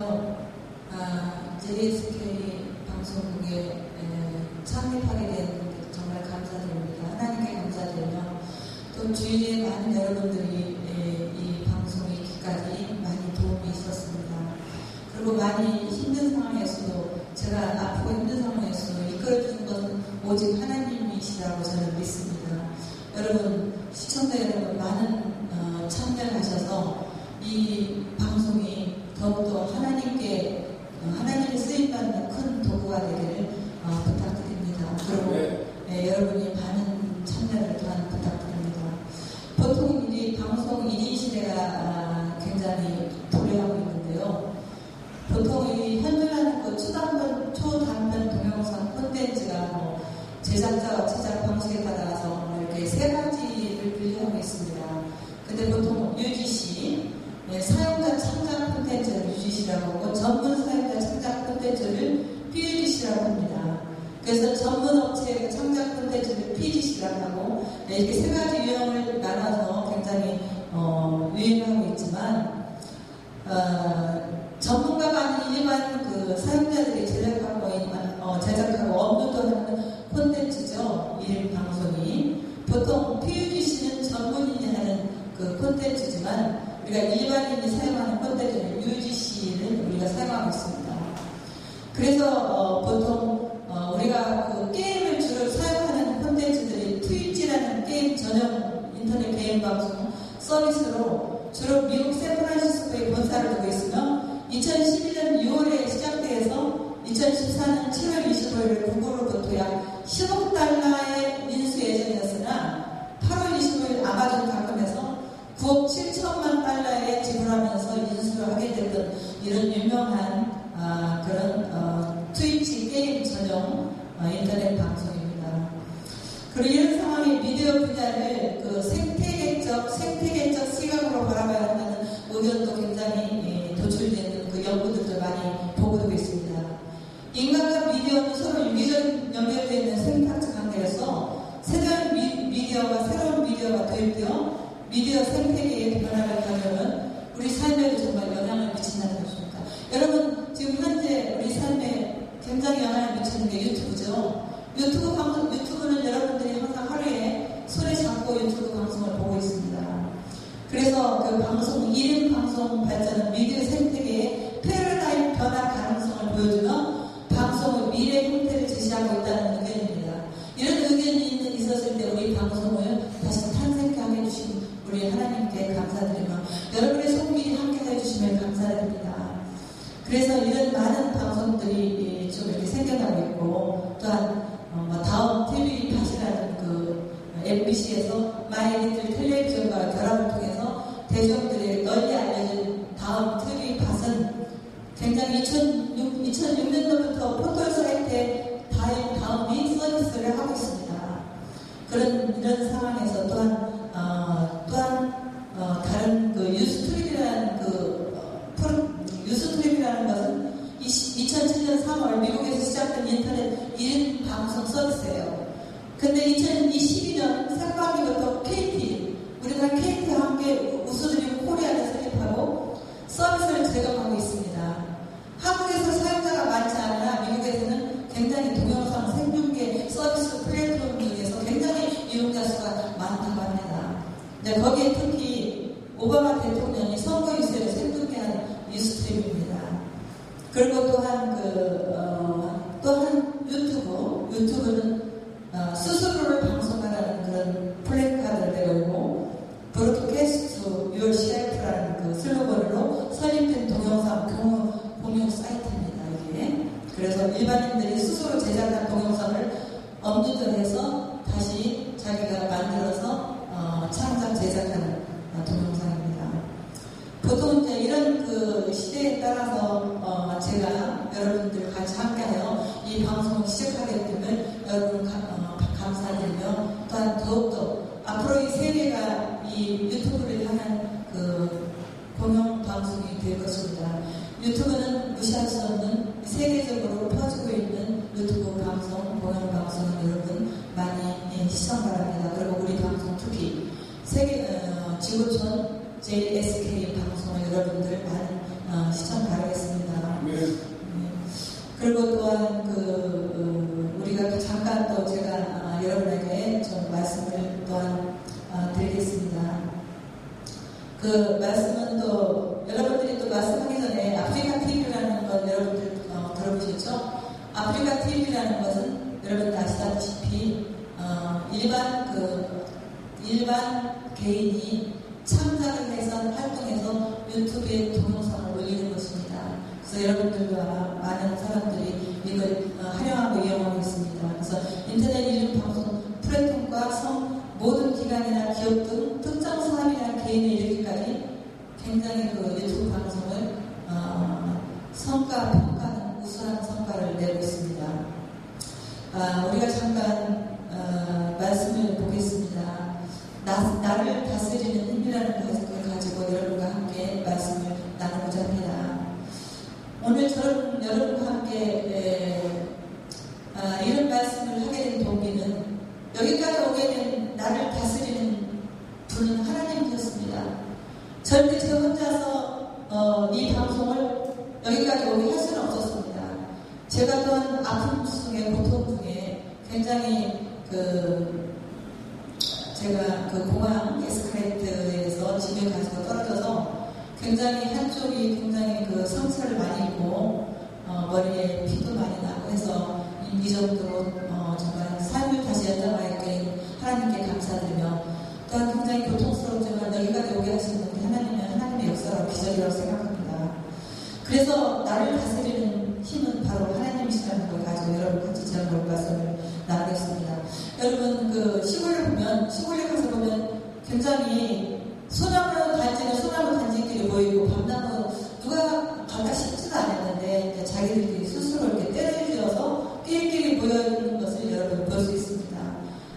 아, JSK 방송국에 에, 창립하게 된 정말 감사드립니다. 하나님께 감사드리며 또 주위에 많은 여러분들이 에, 이 방송에 있기까지 많이 도움이 있었습니다. 그리고 많이 힘든 상황에서도 제가 아프고 힘든 상황에서도 이끌어주는 것은 오직 하나님이시라고 저는 믿습니다. 여러분 시청자 여러분 많은 어, 참여를 하셔서 이 방송이 더욱더 하나님께 어, 하나님의 쓰임받는 큰 도구가 되기를 어, 부탁드립니다. 그리고 네. 네, 여러분이 많은 참여를 또한 부탁드립니다. 보통 이 방송 1인 시대가 아, 굉장히 도래하고 있는데요. 보통 이 현존하는 그 초단편, 초단편 동영상 콘텐츠가 뭐 제작자와 제작 방식에 따라서 뭐 이렇게 세 가지를 분류하고 있습니다. 근데 보통 UGC, 네, 사용자 창작 콘텐츠를 UGC라고 하고 전문 사용자 창작 콘텐츠를 PUGC라고 합니다. 그래서 전문 업체의 창작 콘텐츠를 PGC라고 하고 네, 이렇게 세 가지 유형을 나눠서 굉장히 어, 유행하고 있지만 어, 전문가가 아닌 일반 그 사용자들이 제작하고 어, 제작하고 업로드하는 콘텐츠죠. 이 방송이 보통 PUGC는 전문인이 하는 그 콘텐츠지만 우리가 일반인이 사용하는 콘텐츠는 UGC를 우리가 사용하고 있습니다. 그래서 어, 보통 어, 우리가 그 게임을 주로 사용하는 콘텐츠들이 트위치라는 게임 전용 인터넷 게임 방송 서비스로 주로 미국 샌프란시스코에 본사를 두고 있으며 2011년 6월에 시작돼서 2014년 7월 25일 구글로부터 약 10억 달러의 인수 예정이었으나 8월 25일 아마존 가금에서 9억 7천만 달러에 지불하면서 인수를 하게 됐던 이런 유명한 아, 그런 어, 트위치 게임 전용 어, 인터넷 방송입니다. 그리고 이런 상황이 미디어 분야를 그 생태계적, 생태계적 시각으로 바라봐야 한다는 의견도 굉장히 예, 도출되는 그 연구들도 많이 보고되고 있습니다. 인간과 미디어는 서로 유기적 연결되어 있는 생態적 관계에서 새로운 미, 미디어가 새로운 미디어가 도입되어 미디어 생태계의 변화를 가져오면 우리 삶에도 정말 영향을 미친다는 것입니다. 여러분 지금 현재 우리 삶에 굉장히 영향을 미치는 게 유튜브죠. 유튜브 방송, 유튜브는 여러분들이 항상 하루에 손에 잡고 유튜브 방송을 보고 있습니다. 그래서 그 방송, 1인 방송 발전은 미디어 생태계의 패러다임 변화 가능성을 보여주며 방송의 미래 형태를 제시하고 있다는 의견입니다. 이런 의견이 있는, 있었을 때 우리 방송을 다시 탄생케 하게 해주신 우리 하나님께 감사드리며 여러분의 손길이 함께 해주시면 감사드립니다. 그래서 이런 많은 방송들이 좀 이렇게 생겨나고 있고 또한 어, 뭐 다음 TV 팟이라는 그 MBC에서 마이리틀 텔레비전과 결합을 통해서 대중들에게 널리 알려진 다음 TV 팟은 굉장히 2006, 2006년도부터 포털 사이트에 다음, 다음이 서비스를 하고 있습니다. 그런 이런 상황에서 또한 2007년 3월 미국에서 시작된 인터넷 1인 방송 서비스예요. 근데 2022년 상반기부터 KT, 우리나라 KT와 함께 우수드림 코리아를 설립하고 서비스를 제공하고 있습니다. 한국에서 사용자가 많지 않으나 미국에서는 굉장히 동영상 생중계 서비스 플랫폼 중에서 굉장히 이용자 수가 많다고 합니다. 네, 거기에 이런 그 시대에 따라서 어 제가 여러분들 같이 함께하여 이 방송을 시작하게 되면 여러분 가, 어, 감사드리며 또한 더욱더 앞으로 이 세계가 이 유튜브를 하는 그 공영 방송이 될 것입니다. 유튜브는 무시할 수 없는 세계적으로 퍼지고 있는 유튜브 방송, 공영 방송은 여러분 많이 예, 시청 바랍니다. 그리고 우리 방송 특히 세계 어, 지구촌 JSK 방송 을 여러분들 많은 어, 시청 바라겠습니다. 그리고 또한 그 어, 우리가 잠깐 또 제가 아, 여러분에게 좀 말씀을 또한 아, 드리겠습니다. 그 말씀은 또 여러분들이 또 말씀하기 전에 아프리카 TV라는 건 여러분들 어, 들어보셨죠? 아프리카 TV라는 것은 여러분 아시다시피 어, 일반 그 일반 개인이 창작을 해서 활동해서 유튜브에 동영상을 올리는 것입니다. 그래서 여러분들과 많은 사람들이 이걸 어, 활용하고 이용하고 있습니다. 그래서 인터넷 이름 방송 플랫폼과 성 모든 기관이나 기업 등 특정 사람이나 개인에 이르기까지 굉장히 그 유튜브 방송을 어, 성과 평가는 우수한 성과를 내고 있습니다. 아, 우리가 잠깐 어, 말씀을 보겠습니다. 나, 나를 다스리는 힘이라는 것을 가지고 여러분과 함께 말씀을 나누고자 합니다. 오늘 저는 여러분과 함께 에, 아, 이런 말씀을 하게 된 동기는 여기까지 오게 된 나를 다스리는 분은 하나님이셨습니다. 절대 저 혼자서 어, 이 방송을 여기까지 오게 할 수는 없었습니다. 제가 또한 아픔 중에 고통 중에 굉장히 그 제가 그 공항 에스카레이트에서 집에 가서 떨어져서 굉장히 한쪽이 굉장히 그 상처를 많이 입고 어, 머리에 피도 많이 나고 해서 이 정도로 어, 정말 삶을 다시 연장하게 하나님께 감사드리며 또한 굉장히 고통스럽지만 여기까지 오게 하시는 하나님은 하나님의 역사로 기적이라고 생각합니다. 그래서 나를 다스리는 힘은 바로 하나님이시라는 걸 가지고 여러분 같이 지난번 말씀을 나누겠습니다. 여러분 그 시골에 보면 시골에 가서 보면 굉장히 소나무 단지는 소나무 단지끼리 보이고 밤나무 누가 갖다 심지도 않았는데 자기들끼리 스스로 이렇게 때려지어서 끼리끼리 모여 있는 것을 여러분 볼 수 있습니다.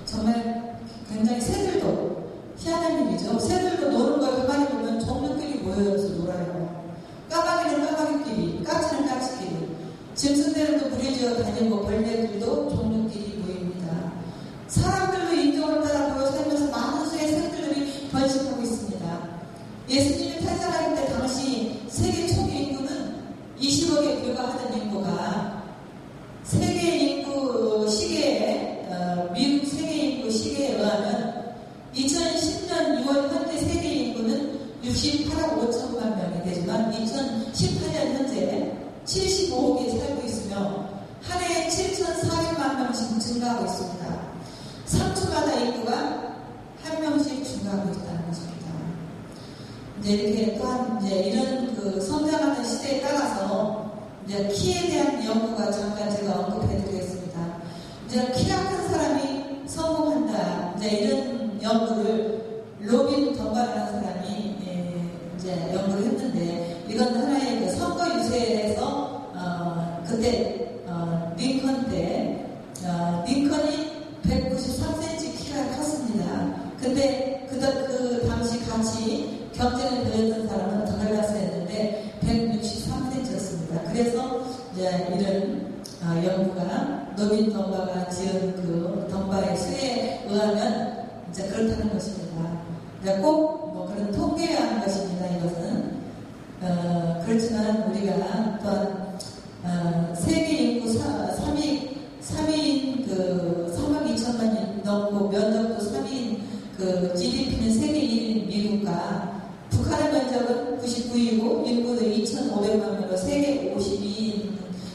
정말 굉장히 새들도 희한한 일이죠. 새들도 노는 걸 가만히 보면 종류끼리 모여서 놀아요. 까마귀는 까마귀끼리, 까치는 까치끼리, 짐승들도 무리지어 다니고 벌레들도 종류끼리 모입니다. 사람들도 인종을 따라 보여 살면서 많은 수의 새들이 번식하고 있습니다. 예수님이 탄생할 때 당시 세계 총 인구는 20억에 불과하는 인구가 세계 인구 시계에 어, 미국 세계 인구 시계에 의하면 2010년 6월 현재 세계 인구는 68억 5천만 명이 되지만 2018년 현재 75억이 살고 있으며 한 해에 7,400만 명씩 증가하고 있습니다. 3주마다 인구가 한 명씩 증가하고 있다는 것입니다. 이제 이렇게 또한 이제 이런 그 성장하는 시대에 따라서 이제 키에 대한 연구가 잠깐 제가 언급해 드리겠습니다. 이제 키가 큰 사람이 성공한다. 이제 이런 연구를 로빈 덤바라는 사람이 예, 이제 연구를 했는데 이건 하나의 그 선거 유세에서 어, 그때 넘고 면적도 3위인 그 GDP는 세계 1위인 미국과 북한의 면적은 99이고 인구는 2,500만 명으로 세계 52인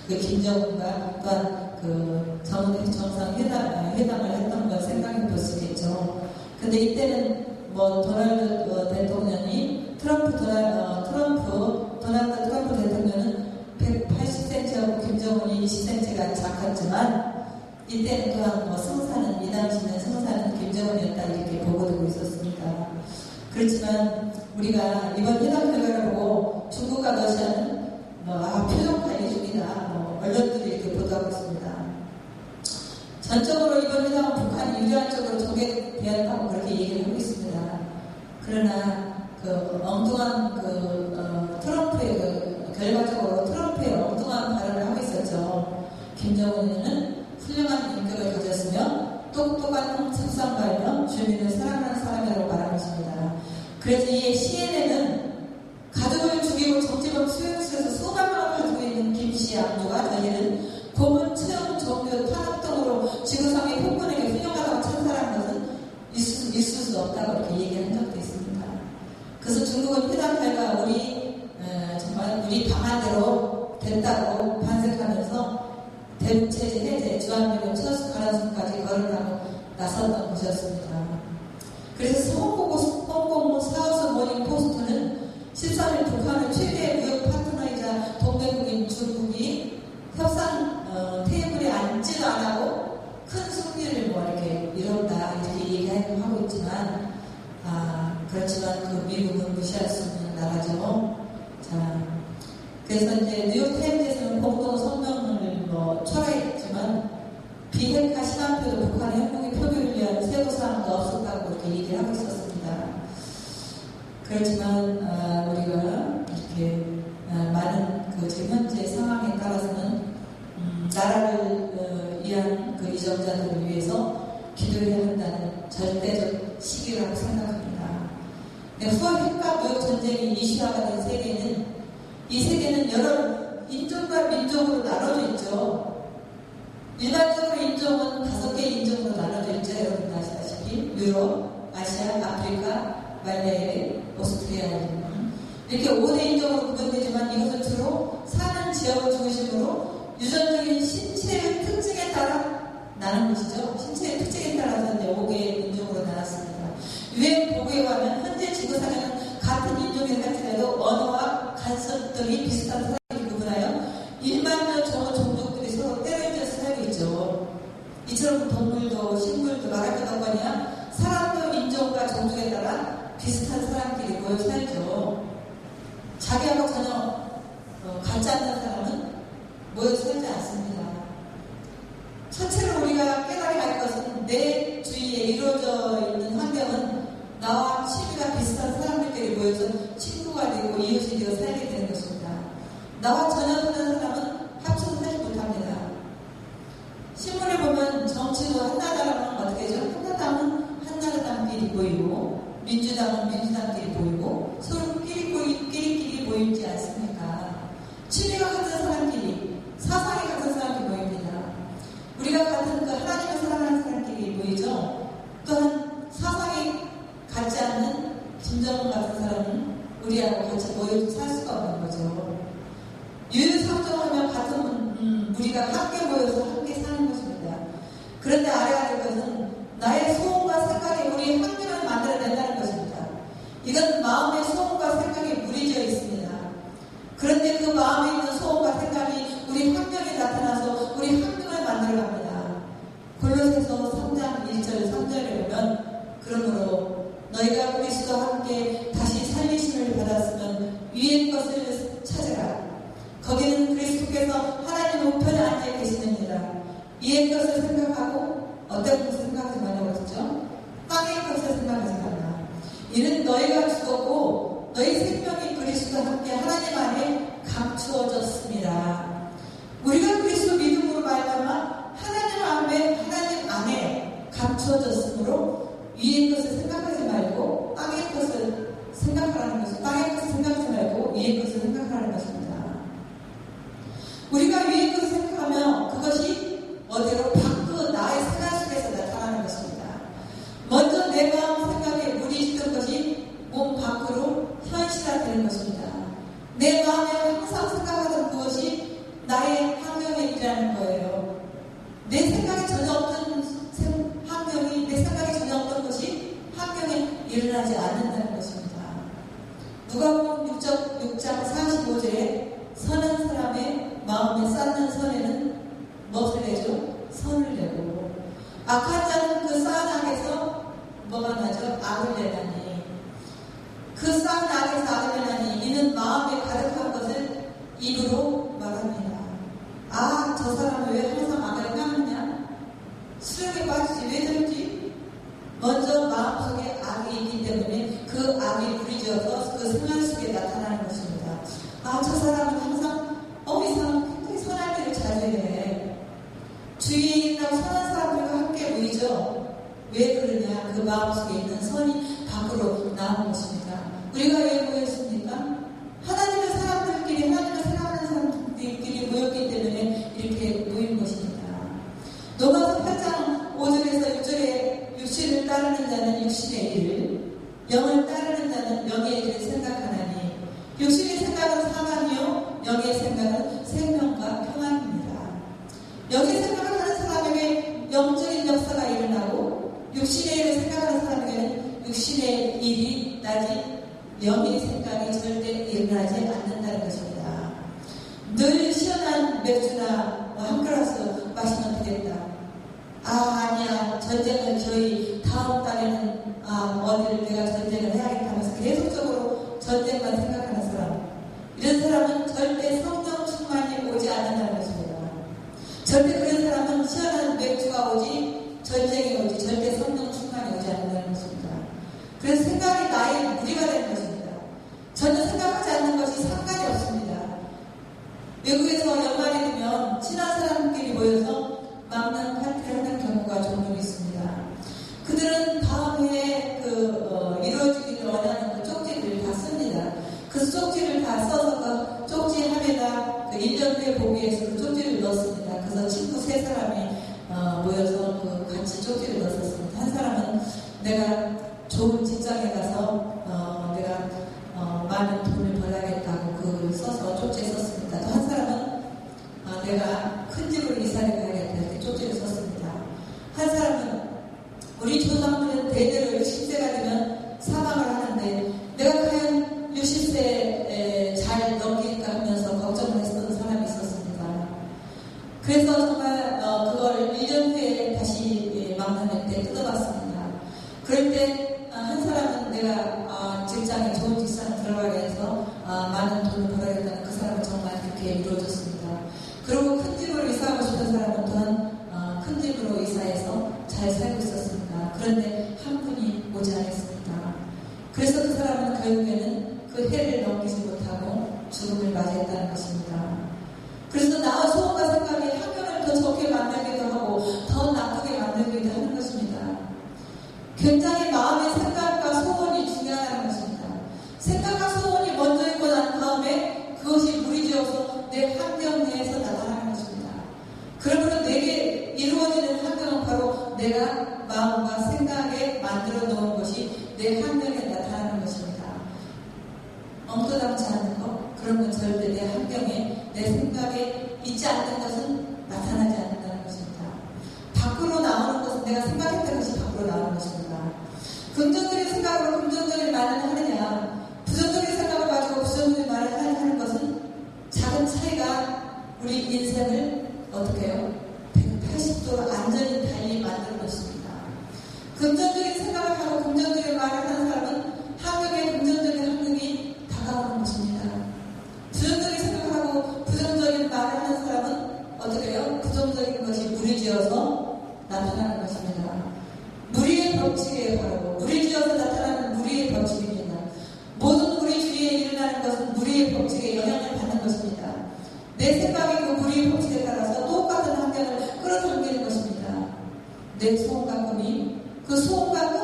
그 김정은과 또한 그 정상 회담, 회담을 했던 걸 생각해 볼 수 있겠죠. 근데 이때는 뭐 도널드 어, 대통령이 트럼프 도널 어, 트럼프 도널드 트럼프 대통령은 180cm하고 김정은이 20cm가 작았지만 이때는 또한 뭐 승사는 이 당시는 승사는 김정은이었다 이렇게 보고되고 있었습니다. 그렇지만 우리가 이번 회담 결과를 보고 중국과 러시아는 뭐 아, 표정 관리 중이다 뭐 언론들이 이렇게 보도하고 있습니다. 전적으로 이번 회담은 북한이 유리한 쪽으로 전개되었다고 그렇게 얘기를 하고 있습니다. 그러나 그 엉뚱한 그 어, 트럼프의 그 결과적으로 트럼프의 엉뚱한 발언을 하고 있었죠. 김정은은 훌륭한 인격을 가졌으며 똑똑한 홍준성 발명 주민을 사랑하는 사람이라고 말하고있습니다 그래서 이 시인에는 가족을 죽이고 정치범 수용소에서 수만 명을 가지고 있는 김씨 암조가 저희는 고문, 체험, 종교, 탄압 등으로 지구상의 폭군에게 훌륭하다고 천사라는 것은 있을, 있을 수 없다고 이렇게 얘기한 적도 있습니다. 그래서 중국은 피단파가 우리 에, 정말 우리 방안대로 된다고 반색하면서 대체 해제, 주한미군 철수 가능성까지 걸을 나섰던 것이었습니다. 그래서 서울고 홍콩 사우스 모닝 포스트는 13일 북한의 최대 무역 파트너이자 동맹국인 중국이 협상 어, 테이블에 앉지도 안 하고 큰 승리를 뭐 이렇게 이뤘다 이렇게 얘기하고 있지만 아 그렇지만 그 미국은 무시할 수 없는 나라죠. 자 그래서 이제 뉴욕 타임즈에서는 공동 성명을 뭐 철회했지만 비핵화 시간표도 북한의 협력의 표기를 위한 세부 사항도 없었다고 그렇게 얘기를 하고 있었습니다. 그렇지만 아, 우리가 이렇게 아, 많은 그 지금 현재 상황에 따라서는 음, 나라를 어, 위한 그 이정자들을 위해서 기도해야 한다는 절대적 시기라고 생각합니다. 네, 후한 핵과 무역 전쟁이 이슈화가 된 세계는 이 세계는 여러 인종과 민족으로 나눠져 있죠. 일반적으로 인종은 다섯 개의 인종으로 나눠져 있죠. 여러분 아시다시피 유럽, 아시아, 아프리카, 말레이, 오스트리아 등 이렇게 5대 인종으로 구분되지만 이것은 주로 사는 지역을 중심으로 유전적인 신체의 특징에 따라 나는 것이죠. 신체의 특징에 따라서 이제 5개의 인종으로 나눴습니다. 유엔 보고에 가면 현재 지구상에는 같은 인종이 할지라도 언어와 간섭들이 비슷한 말할 것 없거냐 사람도 인종과 종족에 따라 비슷한 사람끼리 모여 살죠. 자기하고 전혀 어, 같지 않는 사람은 모여 살지 않습니다. 첫째로 우리가 깨달아야 할 것은 내 주위에 이루어져 있는 환경은 나와 취미가 비슷한 사람들끼리 모여서 친구가 되고 이웃이 되어 살게 되는 것입니다. 나와 전혀 다른 사람은 합쳐서 살지 못합니다. 신문을 보면 정치도 한나라당은 어떻게 되죠? 한나라당은 한나라당끼리 보이고 민주당은 민주당끼리 보이고 서로 끼리 보이, 끼리끼리 보이지 않습니까? 취미가 같은 사람끼리 사상이 같은 사람끼리 보입니다. 우리가 같은 그 하나님을 사랑하는 사람끼리 보이죠? 또한 사상이 같지 않는 김정은 같은 사람은 우리하고 같이 모여 살 수가 없는 거죠. 유유상종하면 같은 음, 우리가 함께 모여서 함께 사는 것입니다. 그런데 알아야 될 것은 나의 소원과 생각이 우리 환경을 만들어낸다는 것입니다. 이건 마음의 소원과 생각이 무리져 있습니다. 그런데 그 마음에 있는 소원과 생각이 우리 환경에 나타나서 우리 환경을 만들어갑니다. 골로새서 3장 1절 3절에 보면 그러므로 너희가 그리스도와 함께 다시 살리심을 받았으면 위의 것을 찾으라. 거기는 그리스도께서 하나님 우편에 앉아 계시느니라. 위의 것을 생각하고 어떤 것을 생각하지 말라고 했죠? 땅의 것을 생각하지 말라. 이는 너희가 죽었고 너희 생명이 그리스도와 함께 하나님 안에 감추어졌습니다. 우리가 그리스도 믿음으로 말하면 하나님 안에 하나님 안에 감추어졌으므로 위의 것을 생각하지 말고 땅의 것을 생각하라는 것이 땅의 것을 생각하지 말고 위의 것을 생각하라는 것입니다. 우리가 위의 것을 생각하면 그것이 어디로 밖그 나의 생각 속에서 나타나는 것입니다. 먼저 내 마음 생각에 물이 있던 것이 몸 밖으로 현실화되는 것입니다. 내 마음에 항상 생각하던 그것이 나의 일하는 거예요. 내 생각에 전혀 없던 환경이 내 생각에 전혀 없던 것이 환경에 일어나지 않는다는 것입니다. 누가복음 6장, 6장 45절에 선한 사람의 마음에 쌓는 선에는 무엇을 내죠? 선을 내고 악한 자는 그 쌓은 악에서 뭐가 나죠? 악을 내나니 그 쌓은 악에서 악을 내나니 이는 마음에 가득한 것을 입으로 말합니다. 아, 저 사람은 왜 항상 악을 행하느냐? 수령에 빠지지 왜 저러지? 먼저 마음속에 악이 있기 때문에 그 악이 부리져서 그 생활 속에 나타나는 것입니다. 아, 저 사람은 항상 어, 이 사람 굉장히 선할 일을 잘해. 주위에 있는 선한 사람들과 함께 모이죠. 왜 그러냐? 그 마음속에 있는 것입니다. 우리가 왜 모였습니까? 절대 그런 사람은 시원한 맥주가 오지 전쟁이 오지 절대 성령 충만이 오지 않는다는 것입니다. 그래서 생각이 나의 무리가 된다. 내가 마음과 생각에 만들어 놓은 것이 내 환경에 나타나는 것입니다. 엉뚱하지 않는 것, 그런 건 절대 내 환경에, 내 생각에 있지 않는 것은 나타나지 내 생각이고 우리의 본질에 따라서 똑같은 학년을 끌어당기는 것입니다. 내 소원과 꿈이 그 소원과 꿈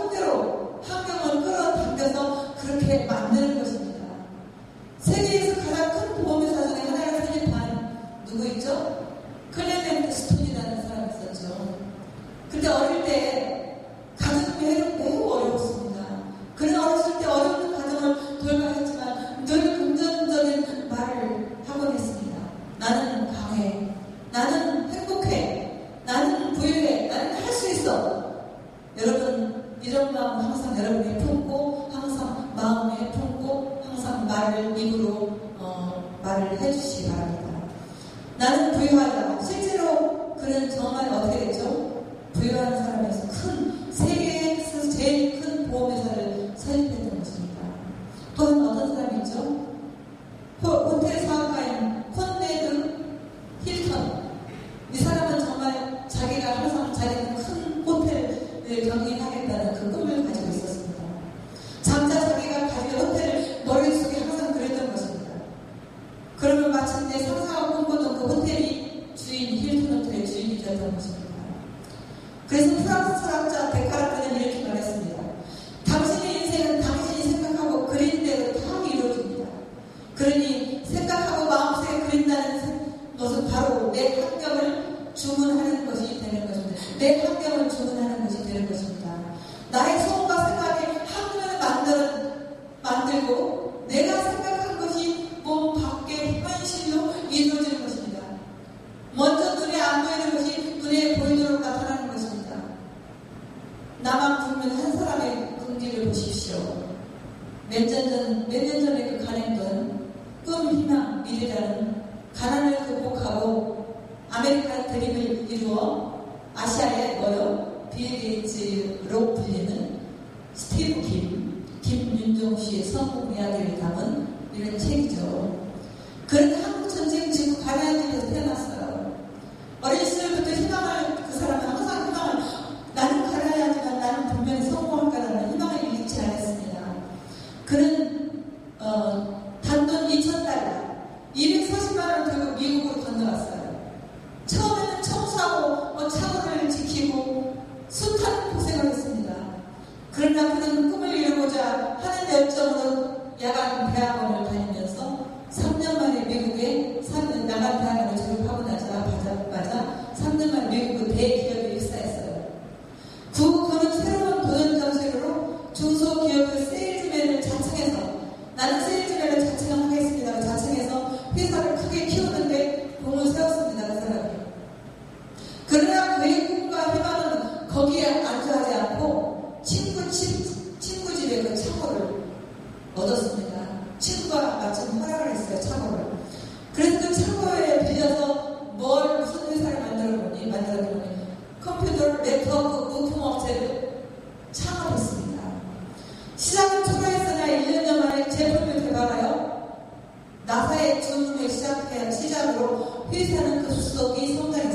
만들고 내가 생각한 것이 몸 밖에 현실로 이루어지는 것입니다. 먼저 눈에 안 보이는 것이 눈에 보이도록 나타나는 것입니다. 나만 보면 한 사람의 관계를 보십시오. 몇 년 전, 몇년 전 사람도 사고를 지키고 숱한 고생을 했습니다. 그러나 그는 꿈을 이루고자 하는 열정으로 야간 대학원을 다니면서 3년 만에 미국에 나간 대학원을 졸업하고 나자마자 3년 만에 미국 대기업 시작으로 회사는 그 급속히 성장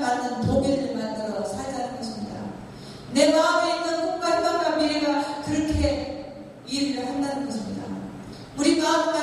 받는 도배를 만들어 살자는 것입니다. 내 마음에 있는 꿈과 희망과 미래가 그렇게 일을 한다는 것입니다. 우리 마음과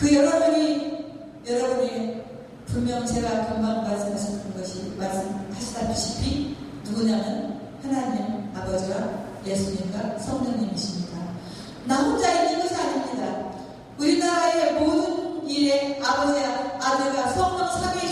그 여러분이 여러분이 분명 제가 금방 말씀하셨던 것이 말씀하시다시피 누구냐면 하나님 아버지와 예수님과 성령님이십니다. 나 혼자 있는 것이 아닙니다. 우리나라의 모든 일에 아버지와 아들과 성령 삼위의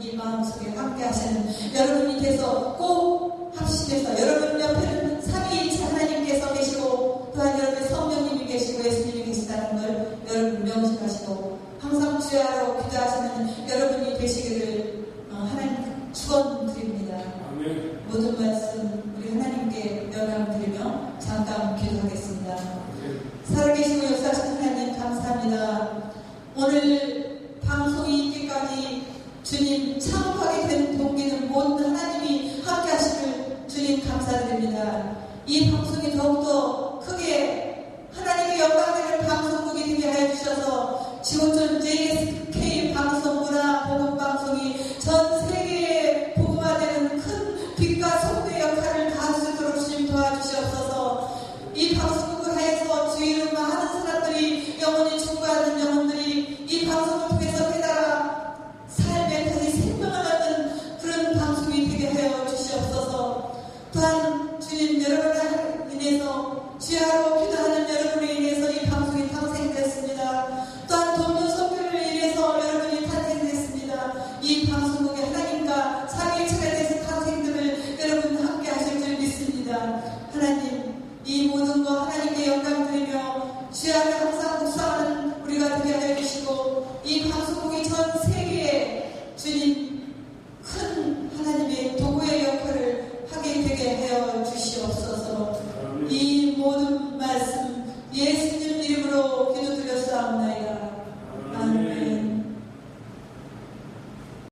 우리 마음속에 함께 하시는 여러분께서 꼭 합심해서 여러분 옆에는 삼위일체 하나님께서 계시고 또한 여러분의 성령님이 계시고 예수님이 계시다는 걸 여러분 명심하시고 항상 주야로 기도하시는 여러분이 되시기를 차원이 촉구하는 영혼